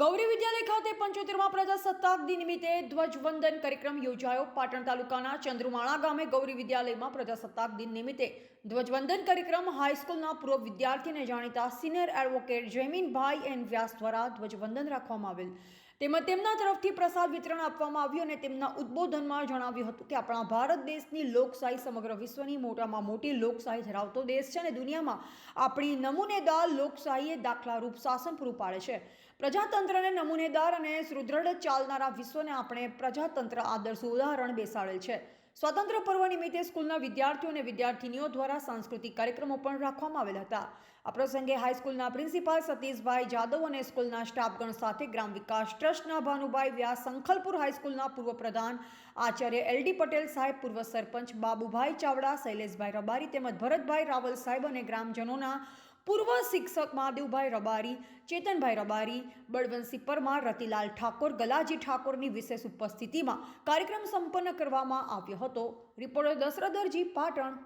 ગૌરી વિદ્યાલય ખાતે પંચોતેરમાં પ્રજાસત્તાક દિન નિમિત્તે ધ્વજવંદન કાર્યક્રમ યોજાયો. પાટણ તાલુકાના ચંદ્રુમાણા ગામે ગૌરી વિદ્યાલયમાં પ્રજાસત્તાક દિન નિમિત્તે ધ્વજવંદન કાર્યક્રમ હાઈસ્કૂલના પૂર્વ વિદ્યાર્થીને જાણીતા senior advocate Jayminbhai N Vyas દ્વારા ધ્વજવંદન રાખવામાં આવેલ. તેમજ તેમના તરફથી પ્રસાદ વિતરણ આપવામાં આવ્યું અને તેમના ઉદ્બોધનમાં જણાવ્યું હતું કે આપણા ભારત દેશની લોકશાહી સમગ્ર વિશ્વની મોટામાં મોટી લોકશાહી ધરાવતો દેશ છે અને દુનિયામાં આપણી નમૂનેદાર લોકશાહીએ દાખલારૂપ શાસન પૂરું પાડે છે. પ્રજાતંત્રને નમૂનેદાર અને સુદૃઢ ચાલનારા વિશ્વને આપણે પ્રજાતંત્ર આદર્શ ઉદાહરણ બેસાડેલ છે. સ્વતંત્ર પર્વ નિમિત્તે સ્કૂલના વિદ્યાર્થીઓ અને વિદ્યાર્થીનીઓ દ્વારા સાંસ્કૃતિક કાર્યક્રમો પણ રાખવામાં આવેલ હતા. આ પ્રસંગે હાઈસ્કૂલના પ્રિન્સિપાલ સતીશભાઈ જાદવ અને સ્કૂલના સ્ટાફગણ સાથે ગ્રામ વિકાસ ટ્રસ્ટના ભાનુભાઈ વ્યાસ, સંખલપુર હાઈસ્કૂલના પૂર્વ પ્રધાન આચાર્ય એલડી પટેલ સાહેબ, પૂર્વ સરપંચ બાબુભાઈ ચાવડા, શૈલેષભાઈ રબારી તેમજ ભરતભાઈ રાવલ સાહેબ અને ગ્રામજનોના પૂર્વ શિક્ષક મહાદેવભાઈ રબારી, ચેતનભાઈ રબારી, બળવંતસિંહ પરમાર, રતિલાલ ઠાકોર, ગલાજી ઠાકોરની વિશેષ ઉપસ્થિતિમાં કાર્યક્રમ સંપન્ન કરવામાં આવ્યો હતો. રિપોર્ટર દશરથરજી પાટણ.